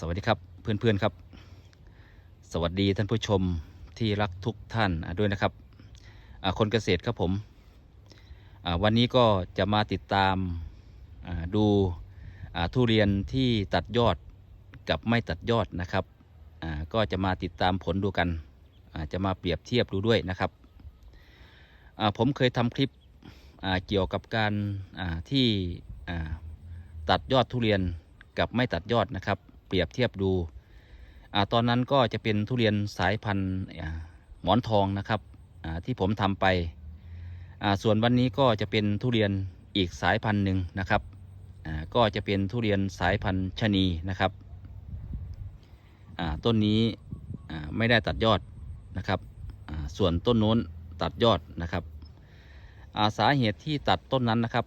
สวัสดีครับเพื่อนๆครับ สวัสดีท่านผู้ชมที่รักทุกท่านด้วยนะครับคนเกษตรครับผมวันนี้ก็จะมาติดตามดูทุเรียนที่ตัดยอดกับไม่ตัดยอดนะครับก็จะมาติดตามผลดูกันจะมาเปรียบเทียบดูด้วยนะครับผมเคยทำคลิปเกี่ยวกับการที่ตัดยอดทุเรียนกับไม่ตัดยอดนะครับ เปรียบเทียบดูอตอนนั้นก็จะเป็นทุเรียนสายพันธุ์หมอนทองนะครับที่ผมทำไป ส่วนวันนี้ก็จะเป็นทุเรียนอีกสายพันธุ์หนึ่งนะครับ ก็จะเป็นทุเรียนสายพันธุ์ชะนีนะครับ ต้นนี้ไม่ได้ตัดยอดนะครับส่วนต้นโน้นตัดยอดนะครับาสาเหตุที่ตัดต้นนั้นนะครับ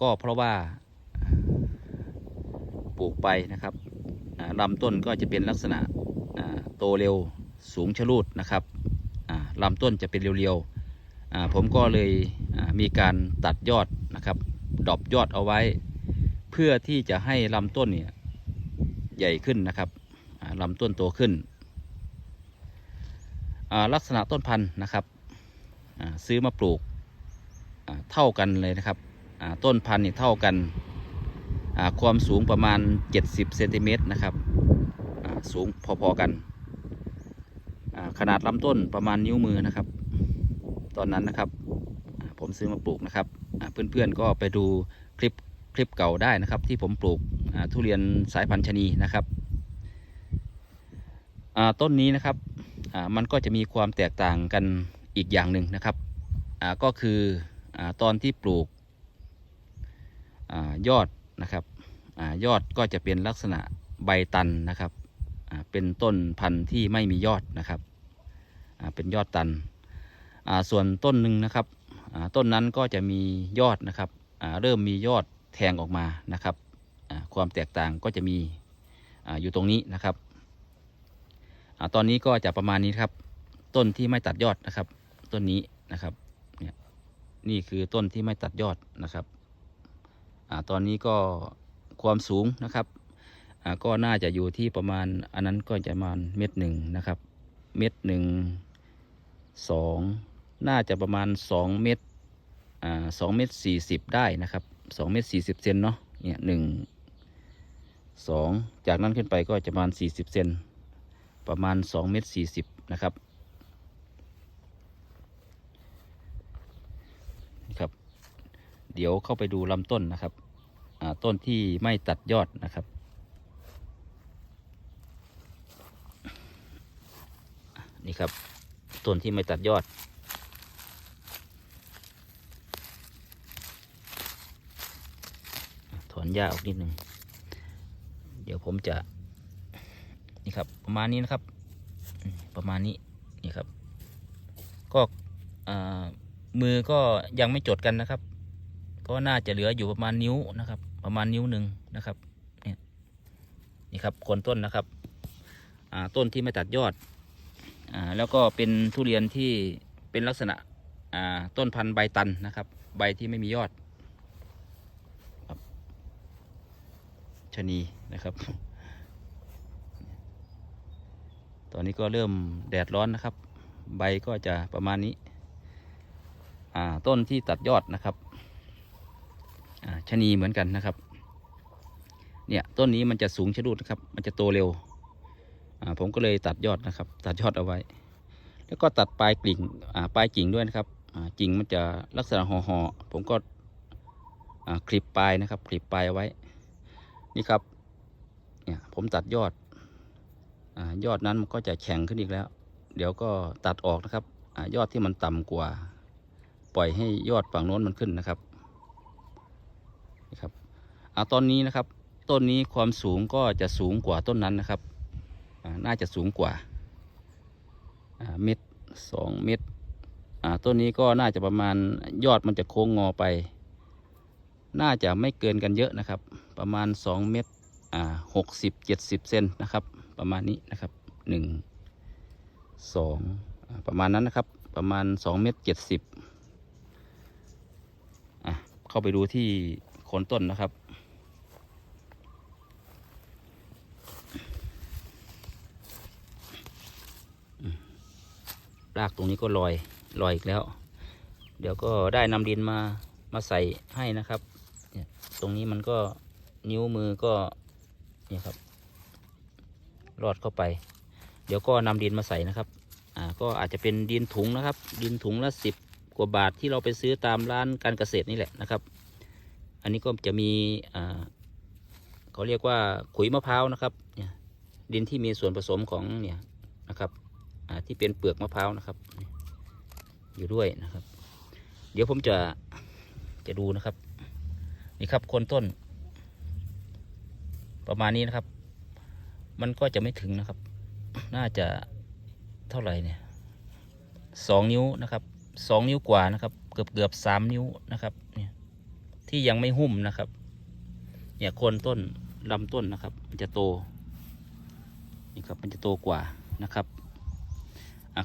ก็เพราะว่าปลูกไปนะครับ ลำต้นก็จะเป็นลักษณะโตเร็วสูงชะลูดนะครับลำต้นจะเป็นเรียวๆผมก็เลยมีการตัดยอดนะครับดอบยอดเอาไว้ เพื่อที่จะให้ลำต้นเนี่ยใหญ่ขึ้นนะครับลำต้นโตขึ้น ลักษณะต้นพันธุ์นะครับซื้อมาปลูกเท่ากันเลยนะครับต้นพันธุ์นี่เท่ากัน ความสูงประมาณ 70เซนติเมตรนะครับสูงพอๆกัน ขนาดลำต้นประมาณนิ้วมือนะครับ ตอนนั้นนะครับ ผมซื้อมาปลูกนะครับอ่าเพื่อนๆก็ไปดูคลิปคลิปเก่าได้นะครับ ที่ผมปลูกทุเรียนสายพันธุ์ชนีนะครับต้นนี้นะครับมันก็จะมีความแตกต่างกันอีกอย่างหนึ่งนะครับก็คืออตอนที่ปลูกอยอด นะครับอยอดก็จะเป็นลักษณะใบตันนะครับเป็นต้นพันธุ์ที่ไม่มียอดนะครับเป็นยอดตัน ส่วนต้นหนึ่งนะครับต้นนั้นก็จะมียอดนะครับเริ่มมียอดแทงออกมานะครับความแตกต่างก็จะมีอยู่ตรงนี้นะครับตอนนี้ก็จะประมาณนี้ครับ ต้นที่ไม่ตัดยอดนะครับ ต้นนี้นะครับเนี่ยนี่คือต้นที่ไม่ตัดยอดนะครับ ตอนนี้ก็ความสูงนะครับอ่าก็น่าจะอยู่ที่ประมาณอันนั้นก็จะประมาณเม็ดหนึ่งนะครับเม็ดหนึ่งสองน่าจะประมาณสองเม็ดอ่าสองเม็ดสี่สิบได้นะครับสองเม็ดสี่สิบเซนเนาะเนี่ยหนึ่งสองจากนั้นขึ้นไปก็จะประมาณสี่สิบเซนประมาณสองเม็ดสี่สิบนะครับนี่ครับ เดี๋ยวเข้าไปดูลำต้นนะครับต้นที่ไม่ตัดยอดนะครับ นี่ครับต้นที่ไม่ตัดยอด ถอนหญ้าออกนิดหนึ่งเดี๋ยวผมจะ นี่ครับ ประมาณนี้นะครับ ประมาณนี้นี่ครับ ก็อ่ามือก็ยังไม่จดกันนะครับ ก็น่าจะเหลืออยู่ประมาณนิ้วนะครับ ประมาณนิ้วหนึ่งนะครับเนี่ยนี่ครับโคนต้นนะครับอ่าต้นที่ไม่ตัดยอดอ่าแล้วก็เป็นทุเรียนที่เป็นลักษณะอ่าต้นพันธุ์ใบตันนะครับ ใบที่ไม่มียอดครับชะนีนะครับ ตอนนี้ก็เริ่มแดดร้อนนะครับ ใบก็จะประมาณนี้อ่าต้นที่ตัดยอดนะครับ ชะนีเหมือนกันนะครับ เนี่ยต้นนี้มันจะสูงชะลูดนะครับ มันจะโตเร็ว ผมก็เลยตัดยอดนะครับ ตัดยอดเอาไว้ แล้วก็ตัดปลายกิ่งปลายกิ่งด้วยนะครับกิ่งมันจะลักษณะห่อห่อๆผมก็คลิปปลายนะครับ คลิปปลายไว้ นี่ครับ เนี่ยผมตัดยอดอยอดนั้นมันก็จะแข็งขึ้นอีกแล้ว เดี๋ยวก็ตัดออกนะครับอยอดที่มันต่ำกว่า ปล่อยให้ยอดฝั่งโน้นมันขึ้นนะครับ นะครับอ่าตอนนี้นะครับต้นนี้ความสูงก็จะสูงกว่าต้นนั้นนะครับน่าจะสูงกว่าเม็ดสองเม็ดต้นนี้ก็น่าจะประมาณยอดมันจะโค้งงอไป น่าจะไม่เกินกันเยอะนะครับ ประมาณสองเม็ดหกสิบเจ็ดสิบเซนนะครับ ประมาณนี้นะครับหนึ่งสองประมาณนั้นนะครับ ประมาณสองเม็ดเจ็ดสิบเข้าไปดูที่ โคนต้นนะครับ รากตรงนี้ก็ลอยลอยอีกแล้ว เดี๋ยวก็ได้นำดินมามาใส่ให้นะครับ ตรงนี้มันก็นิ้วมือก็นี่ครับรอดเข้าไป เดี๋ยวก็นำดินมาใส่นะครับอ่าก็อาจจะเป็นดินถุงนะครับ ดินถุงละสิบกว่าบาทที่เราไปซื้อตามร้านการเกษตรนี่แหละนะครับ อันนี้ก็จะมีเขาเรียกว่าขุยมะพร้าวนะครับเนี่ยดินที่มีส่วนผสมของเนี่ยนะครับที่เป็นเปลือกมะพร้าวนะครับ อยู่ด้วยนะครับ เดี๋ยวผมจะจะดูนะครับ นี่ครับโคนต้น ประมาณนี้นะครับ มันก็จะไม่ถึงนะครับ น่าจะเท่าไหร่เนี่ยสองนิ้วนะครับสองนิ้วกว่านะครับ เกือบเกือบสามนิ้วนะครับเนี่ย ที่ยังไม่หุ้มนะครับเนี่ยโคนต้นลำต้นนะครับ มันจะโตนี่ครับมันจะโตกว่านะครับ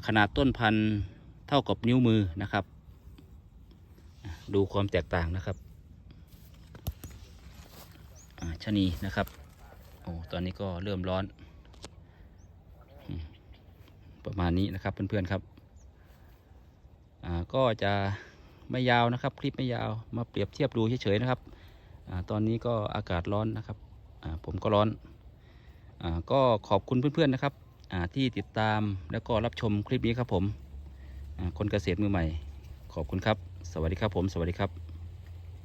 ขนาดต้นพันธุ์เท่ากับนิ้วมือนะครับ ดูความแตกต่างนะครับชะนีนะครับโอ้ตอนนี้ก็เริ่มร้อน ประมาณนี้นะครับเพื่อนๆครับอ่าก็จะ ไม่ยาวนะครับ คลิปไม่ยาวมาเปรียบเทียบดูเฉยๆนะครับอตอนนี้ก็อากาศร้อนนะครับผมก็ร้อนอก็ขอบคุณเพื่อนๆนะครับที่ติดตามแล้วก็รับชมคลิปนี้ครับผมคนเกษตรมือใหม่ ขอบคุณครับ สวัสดีครับผม สวัสดีครับ